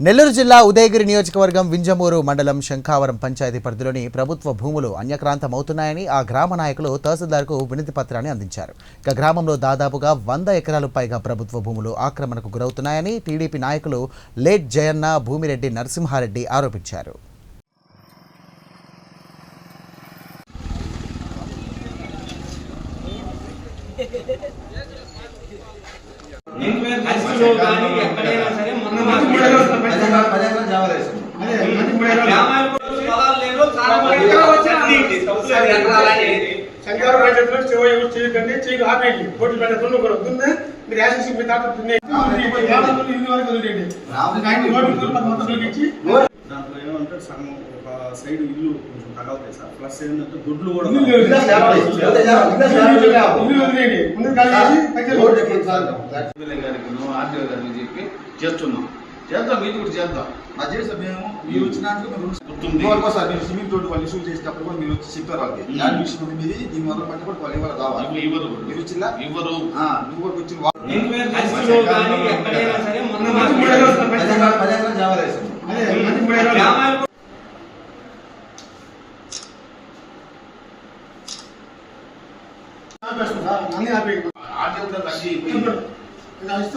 నెల్లూరు జిల్లా ఉదయగిరి నియోజకవర్గం వింజమూరు మండలం శంఖావరం పంచాయతీ పరిధిలోని ప్రభుత్వ భూములు అన్యక్రాంతమవుతున్నాయని ఆ గ్రామ నాయకులు తహసీల్దార్కు వినతి పత్రాన్ని అందించారు. ఇక గ్రామంలో దాదాపుగా వంద ఎకరాలు పైగా ప్రభుత్వ భూములు ఆక్రమణకు గురవుతున్నాయని టీడీపీ నాయకులు లేట్ జయన్న భూమిరెడ్డి నరసింహారెడ్డి ఆరోపించారు. ఎక్కడైనా సరే మొన్న మంది చట్నీటి, తప్పులు అది ఎకరాలని. శంకర్ ప్రాజెక్టులో చెవ ఎవరు చేయకండి చేయకు ఆపేయండి. పోటీ దున్ను కూడా దున్ను మీరు యాసెస్ మీ తాత పది దాంట్లో ఏమంటే సగం ఒక సైడ్ ఇల్లు కొంచెం తగలుతాయి సార్. ప్లస్ ఏంటంటే దొడ్లు కూడా గారికి ఆర్డీఓ గారికి చెప్పి చేస్తున్నాం. చేద్దాం ఇది కూడా చేద్దాం. అది చేస్తే మేము మీరు వచ్చినాక మీరు గుర్తుంది. ఇంకోటి సార్ మీరు సిమెంట్ తోటి వాళ్ళు ఇష్యూ చేసేటప్పుడు కూడా మీరు వచ్చి చెప్పారు వాళ్ళకి విషయం ఉంది మీది దీని వల్ల పట్టి కూడా వాళ్ళు ఇవ్వాలి కావాలి ఇవ్వ- ఇవ్వరు. మీరు వచ్చిందా ఇవ్వరు. నువ్వు కూడా వచ్చి ఆపేస్తాం సార్ అన్ని తగ్గి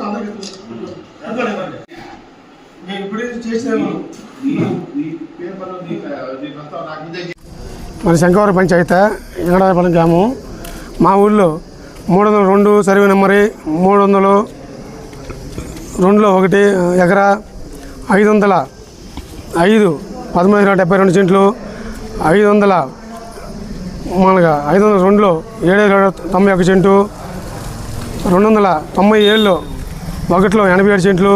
అందరికీ. ఇవ్వండి, ఇవ్వండి. నేను ఇప్పుడే మన శంకవరం పంచాయతీ వెంకటాయపాలెం గ్రామం. మా ఊళ్ళో మూడు వందల రెండు సర్వే నెంబరి మూడు వందలు రెండులో ఒకటి ఎకరా ఐదు వందల ఐదు పదమూడు వందల డెబ్బై రెండు సెంట్లు ఐదు వందల మనగా ఐదు వందల రెండులో ఏడు వందల తొంభై ఒక సెంటు రెండు వందల తొంభై ఏడులో ఒకటిలో ఎనభై ఏడు సెంట్లు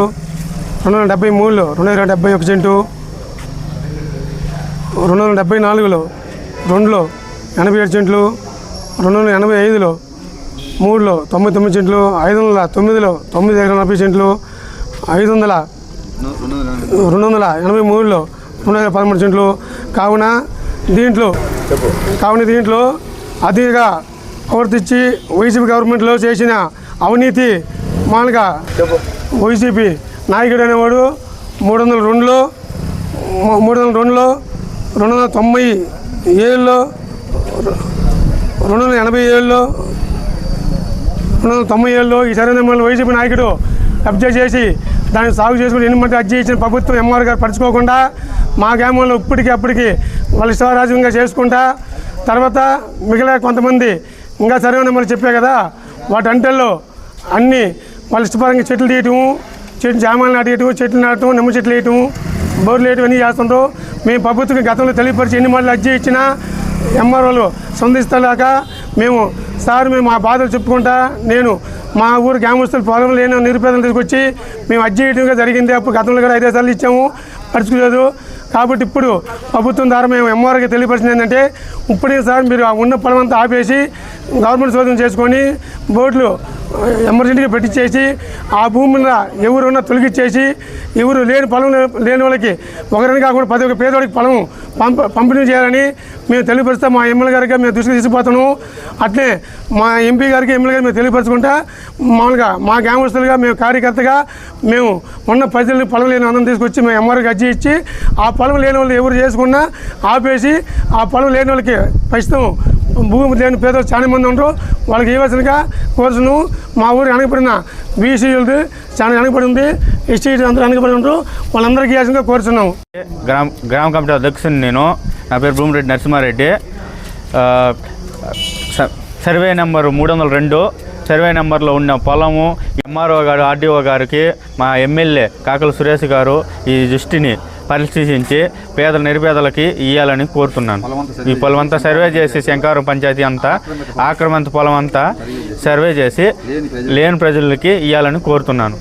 రెండు వందల డెబ్బై మూడులో రెండు వందల డెబ్బై ఒక సెంటు రెండు వందల డెబ్బై నాలుగులో రెండులో ఎనభై ఏడు సెంట్లు రెండు వందల ఎనభై ఐదులో మూడులో తొంభై తొమ్మిది సెంట్లు ఐదు వందల తొమ్మిదిలో తొమ్మిది ఎకరాల నలభై సెంట్లు ఐదు వందల రెండు వందల ఎనభై. మూడులో రెండు వందల పదమూడు సెంట్లు కావున దీంట్లో కావున దీంట్లో అతిగా ప్రవర్తించి వైసీపీ గవర్నమెంట్లో చేసిన అవినీతి మామూలుగా వైసీపీ నాయకుడు అనేవాడు మూడు వందల రెండులో మూడు వందల రెండులో రెండు వందల తొంభై ఏడులో రెండు వందల ఎనభై ఏడులో రెండు వందల తొంభై ఏడులో ఈ సరైన నెంబర్లో వైసీపీ నాయకుడు కబ్జా చేసి దాన్ని సాగు చేసుకుని ఎన్ని మంది అర్జీ ఇచ్చిన ప్రభుత్వం ఎంఆర్ గారు పరచుకోకుండా మా గ్రామంలో ఇప్పటికీ అప్పటికి వాళ్ళు ఇష్టరాజ్యంగా చేసుకుంటా తర్వాత మిగిలిన కొంతమంది ఇంకా సరైన నెంబర్లు చెప్పే కదా వాటంటల్లో అన్నీ వాళ్ళ ఇష్టపరంగా చెట్లు తీయటము చెట్లు జామాలు నాటేయటం చెట్లు నాటడం నిమ్మ చెట్లు వేయటం బోర్లు వేయటం అన్నీ చేస్తుంటాం మేము ప్రభుత్వం గతంలో తెలియపరిచి ఎన్ని మళ్ళీ అర్జీ ఇచ్చినా ఎంఆర్ఓలు స్పందిస్తలేక మేము సార్ మేము మా బాధలు చెప్పుకుంటా నేను మా ఊరు గ్రామస్తులు పొలం లేని నిరుపేదలు తీసుకొచ్చి మేము అర్జీ చేయడంగా జరిగింది. అప్పుడు గతంలో కూడా ఐదు సార్లు ఇచ్చాము. పరుచుకోలేదు కాబట్టి ఇప్పుడు ప్రభుత్వం ద్వారా మేము ఎంఆర్ఓకి తెలియపరిచింది ఏంటంటే ఇప్పుడే సార్ మీరు ఉన్న పొలం అంతా ఆపేసి గవర్నమెంట్ శోధన చేసుకొని బోట్లు ఎమర్జెంట్గా పెట్టించేసి ఆ భూమిలో ఎవరున్నా తొలగించేసి ఎవరు లేని పొలం లేని వాళ్ళకి ఒకరిని కాకుండా పది ఒక పేదవాడికి పొలం పంప పంపిణీ చేయాలని మేము తెలియపరుస్తాం మా ఎమ్మెల్యే గారికి మేము దృష్టికి తీసుకుపోతాము అట్లే మా ఎంపీ గారికి ఎమ్మెల్యే గారికి మేము తెలియపరచుకుంటా మామూలుగా మా గ్రామస్తులుగా మేము కార్యకర్తగా మేము ఉన్న ప్రజల్ని పొలం లేని అందరం తీసుకొచ్చి మేము ఎంఆర్కి అర్జీ ఇచ్చి ఆ పొలం లేని వాళ్ళు ఎవరు చేసుకున్నా ఆపేసి ఆ పొలం లేని వాళ్ళకి ప్రస్తుతం భూమి లేని పేదలు చాలా మంది ఉంటారు వాళ్ళకి ఇవ్వాల్సినగా కోరుచును మా ఊరు వెనకబడిన బీసీలది చాలా వెనకబడి ఉంది. ఎస్టీ అందరూ వెనకబడి ఉంటారు వాళ్ళందరికీ ఇవ్వాల్సిందిగా కోరుచున్నాము. గ్రామ గ్రామ కమిటీ అధ్యక్షుని నేను. నా పేరు భూమిరెడ్డి నరసింహారెడ్డి. సర్వే నెంబర్ మూడు వందల రెండు. సర్వే నెంబర్లో ఉన్న పొలము ఎంఆర్ఓ గారు ఆర్డీఓ గారికి మా ఎమ్మెల్యే కాకల సురేష్ గారు ఈ దృష్టిని పరిశీలించి పేద నిరుపేదలకి ఇవ్వాలని కోరుతున్నాను. ఈ పొలం అంతా సర్వే చేసి శంకారం పంచాయతీ అంతా ఆక్రమంత పొలం అంతా సర్వే చేసి లేని ప్రజలకి ఇవ్వాలని కోరుతున్నాను.